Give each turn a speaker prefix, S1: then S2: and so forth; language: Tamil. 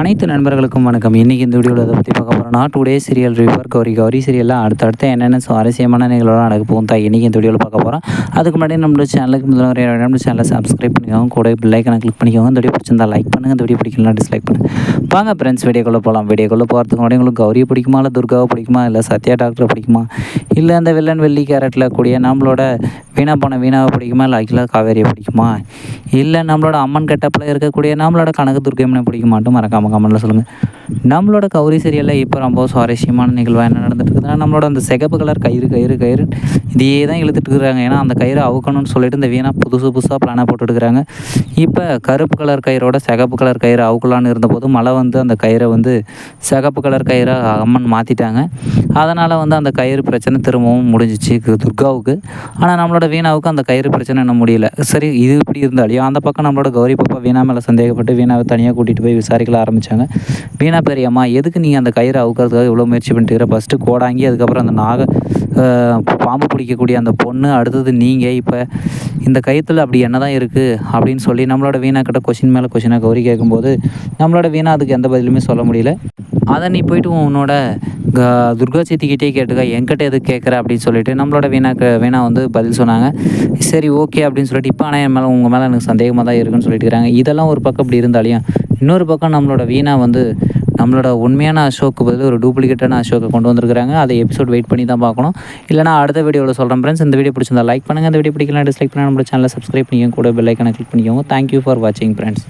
S1: அனைத்து நண்பர்களுக்கும் வணக்கம். இன்றைக்கி இந்த வீடியோவில் அதை பற்றி பார்க்க போகிறோம்னா two today serial review Gowri. Gowri சீரியலில் அடுத்தடுத்து என்னென்ன சுவாரஸ்யமான நிகழ்வுலாம் நடக்க போகும் தான் இன்றைக்கி இந்த வீடியோவில் பார்க்க போகிறோம் அதுக்கு முன்னாடி நம்மளோட சேனலுக்கு முதல்ல நம்ம சேனலை சப்ஸ்கிரைப் பண்ணிக்கோங்க. கூட பில்லைக்கனை கிளிக் பண்ணிக்கோங்க. இந்த வீடியோ பிடிச்சிருந்தா லைக் பண்ணுங்கள் இந்த வீடியோ பிடிக்கலாம் டிஸ்லைக் பண்ணுங்கள் வாங்க ஃப்ரெண்ட்ஸ் வீடியோக்குள்ளே போகலாம் வீடியோக்குள்ளே போகிறதுக்கு முன்னாடி உங்களுக்கு கௌரியை பிடிக்குமா? இல்லை துர்காவை பிடிக்குமா? இல்லை சத்யா டாக்டரை பிடிக்குமா? இல்லை அந்த வில்லன் வெள்ளி கேரட்டில் கூடிய நம்மளோட வீணா போன வீணாவை பிடிக்குமா? இல்லை அகிலா காவேரியை பிடிக்குமா? இல்லை நம்மளோட அம்மன் கெட்டப்பில் இருக்கக்கூடிய நம்மளோட கனக மாட்டோம். பிடிக்குமாட்டும் மறக்காமல் கமெண்ட்டில் சொல்லுங்கள் நம்மளோட கௌரி சீரியலில் இப்போ ரொம்ப சுவாரஸ்யமான நிகழ்வாக என்ன நடந்துட்டு இருக்குதுன்னா நம்மளோட அந்த சிகப்பு கலர் கயிறு கயிறு கயிறு இதையே தான் இழுத்துட்டு இருக்கிறாங்க ஏன்னா அந்த கயிறு அவுக்கணும்னு சொல்லிட்டு இந்த வீணாக புதுசு புதுசாக பிளானாக போட்டுட்டுருக்காங்க இப்போ கருப்பு கலர் கயிறோட சிகப்பு கலர் கயிறு அவுக்கலான்னு இருந்தபோது மழை வந்து அந்த கயிறை வந்து சிகப்பு கலர் கயிறாக அம்மன் மாற்றிட்டாங்க அதனால் வந்து அந்த கயிறு பிரச்சனை திரும்பவும் முடிஞ்சிச்சு துர்காவுக்கு. ஆனால் நம்மளோட வீணாவுக்கு அந்த கயிறு பிரச்சனை என்ன முடியல. சரி இது இப்படி இருந்தாலையும் அந்த பக்கம் நம்மளோட கௌரி பாப்பா வீணா மேலே சந்தேகப்பட்டு வீணாவை தனியாக கூட்டிகிட்டு போய் விசாரிக்கல ஆரம்பித்தாங்க வீணா பெரியம்மா எதுக்கு நீங்கள் அந்த கயிறை அவுக்கிறதுக்காக இவ்வளோ முயற்சி பண்ணிட்டு ஃபஸ்ட்டு கோடாங்கி அதுக்கப்புறம் அந்த நாக பாம்பு பிடிக்கக்கூடிய அந்த பொண்ணு அடுத்தது நீங்கள் இப்போ இந்த கயிற்றுல அப்படி என்ன தான் இருக்குது அப்படின்னு சொல்லி நம்மளோட வீணா கிட்ட கொஷின் மேலே கொஷினாக கௌரி கேட்கும்போது நம்மளோட வீணா அதுக்கு எந்த பதிலுமே சொல்ல முடியல. அதை நீ போயிட்டு உன்னோட துர்கா சித்திக்கிட்டே கேட்டுக்க என்கிட்ட எது கேட்குற அப்படின்னு சொல்லிட்டு நம்மளோட வீணாக்கு வீணா வந்து பதில் சொன்னாங்க. சரி ஓகே அப்படின்னு சொல்லிட்டு இப்போ ஆனால் என் மேலே உங்கள் மேலே எனக்கு சந்தேகமாக தான் இருக்குன்னு சொல்லிட்டு இருக்கிறாங்க இதெல்லாம் ஒரு பக்கம் இப்படி இருந்தாலையும் இன்னொரு பக்கம் நம்மளோட வீணா வந்து நம்மளோட உண்மையான அசோக்கு பதில் ஒரு டூப்ளிகேட்டான அசோக்கை கொண்டு வந்திருக்கிறாங்க. அதை எபிசோட் வெயிட் பண்ணி தான் பார்க்கணும். இல்லைனா அடுத்த வீடியோவில் சொல்கிறேன் ஃப்ரெண்ட்ஸ் இந்த வீடியோ பிடிச்சிருந்தா லைக் பண்ணுங்கள் இந்த வீடியோ பிடிக்கலாம் டிஸ்லைக் பண்ணால் நம்ம சேனலை சப்ஸ்கிரைப் பண்ணிக்கோங்க. கூட பெல் ஐக்கனை கிளிக் பண்ணிக்கோங்க. தேங்க்யூ ஃபார் வாட்சிங் ஃப்ரெண்ட்ஸ்